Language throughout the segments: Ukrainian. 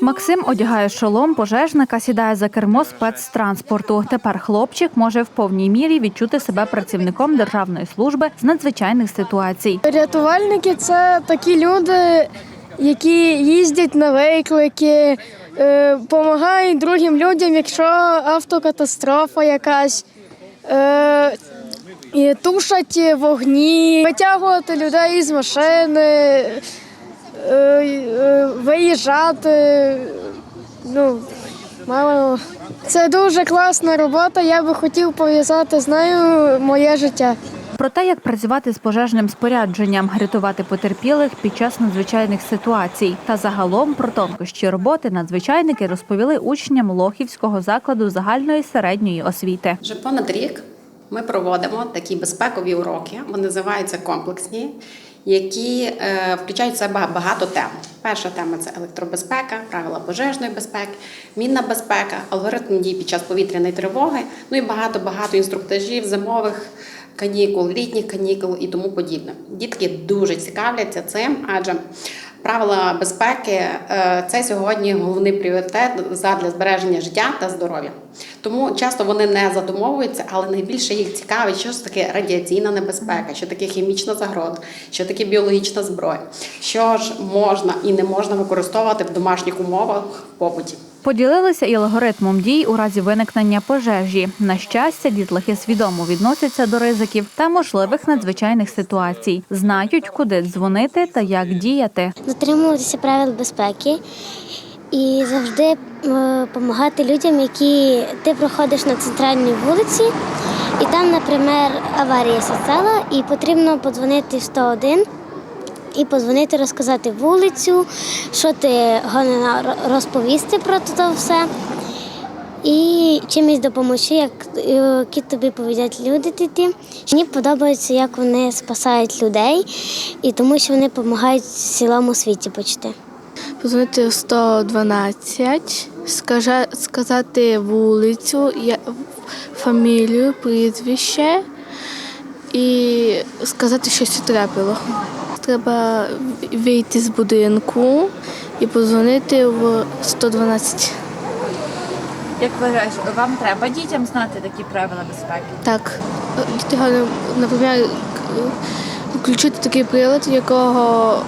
Максим одягає шолом пожежника, сідає за кермо спецтранспорту. Тепер хлопчик може в повній мірі відчути себе працівником державної служби з надзвичайних ситуацій. Рятувальники це такі люди, які їздять на виклики, допомагають другим людям, якщо автокатастрофа якась. Е, і тушать вогні, витягувати людей з машини, е, е, виїжджати. Ну, мало. Це дуже класна робота. Я би хотів пов'язати з нею моє життя. Про те, як працювати з пожежним спорядженням, рятувати потерпілих під час надзвичайних ситуацій та загалом про тонкощі роботи надзвичайники розповіли учням Лохівського закладу загальної середньої освіти. Вже понад рік ми проводимо такі безпекові уроки. Вони називаються комплексні, які е, включають в себе багато тем. Перша тема це електробезпека, правила пожежної безпеки, мінна безпека, алгоритм дій під час повітряної тривоги, ну і багато багато інструктажів зимових. Канікул, літніх канікул і тому подібне. Дітки дуже цікавляться цим, адже правила безпеки е, це сьогодні головний пріоритет задля збереження життя та здоров'я. Тому часто вони не задумовуються, але найбільше їх цікавить, що ж таке радіаційна небезпека, що таке хімічна загроза, що таке біологічна зброя, що ж можна і не можна використовувати в домашніх умовах побуті. Поділилися і алгоритмом дій у разі виникнення пожежі. На щастя, дітлахи свідомо відносяться до ризиків та можливих надзвичайних ситуацій, знають, куди дзвонити та як діяти. дотримуватися правил безпеки і завжди допомагати людям, які ти проходиш на центральній вулиці, і там, наприклад, аварія стала, і потрібно подзвонити в 101 і подзвонити, розказати вулицю, що ти гонена розповісти про це все. І чимось допомогти, як які тобі повідять люди тоді. Мені подобається, як вони спасають людей, і тому що вони допомагають цілому світі почти. Позвонити 112, скажа, сказати вулицю, фамілію, прізвище і сказати, що це трапило. Треба вийти з будинку і позвонити в 112. Як вважаєш, вам треба дітям знати такі правила безпеки? Так, діти наприклад, включити такий прилад, якого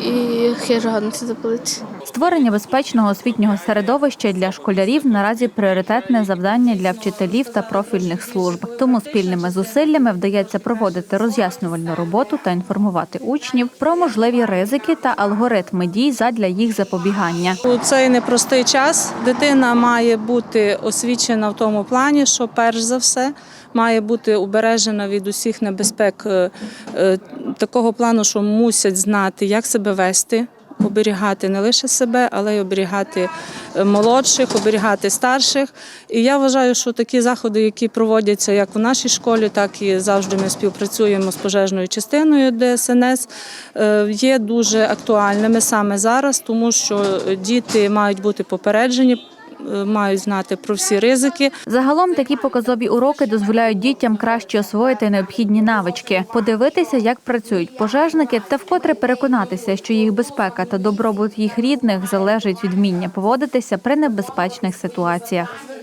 і хижу гарно це запалити. Створення безпечного освітнього середовища для школярів наразі пріоритетне завдання для вчителів та профільних служб. Тому спільними зусиллями вдається проводити роз'яснювальну роботу та інформувати учнів про можливі ризики та алгоритми дій задля їх запобігання. У цей непростий час дитина має бути освічена в тому плані, що перш за все має бути убережена від усіх небезпек е, е, такого плану, що мусять знати, як себе вести. Оберігати не лише себе, але й оберігати е, молодших, оберігати старших. І я вважаю, що такі заходи, які проводяться як у нашій школі, так і завжди ми співпрацюємо з пожежною частиною ДСНС, е, є дуже актуальними саме зараз, тому що діти мають бути попереджені, мають знати про всі ризики. Загалом такі показові уроки дозволяють дітям краще освоїти необхідні навички, подивитися, як працюють пожежники, та вкотре переконатися, що їх безпека та добробут їх рідних залежить від вміння поводитися при небезпечних ситуаціях.